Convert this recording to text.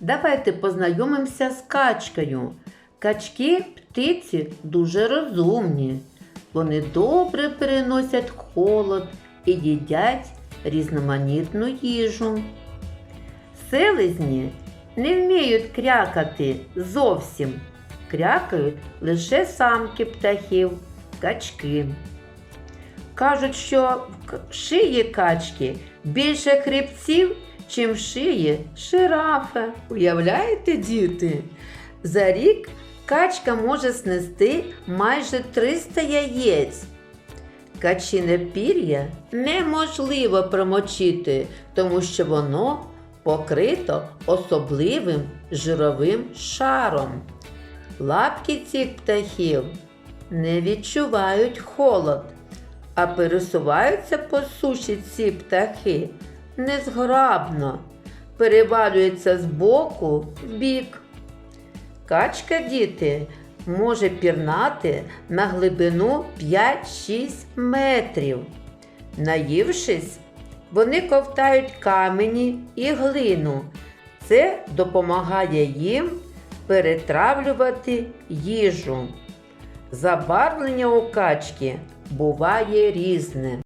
Давайте познайомимося з качкою. Качки птиці дуже розумні. Вони добре переносять холод і їдять різноманітну їжу. Селезні не вміють крякати зовсім. Крякають лише самки птахів, качки. Кажуть, що в шиї качки більше хребців, чим в шиї ширафа. Уявляєте, діти? За рік качка може снести майже 300 яєць. Качине пір'я неможливо промочити, тому що воно покрито особливим жировим шаром. Лапки цих птахів не відчувають холод, а пересуваються по суші ці птахи незграбно, перевалюються з боку в бік. Качка діти може пірнати на глибину 5-6 метрів. Наївшись, вони ковтають камені і глину. Це допомагає їм перетравлювати їжу. Забарвлення у качки буває різне.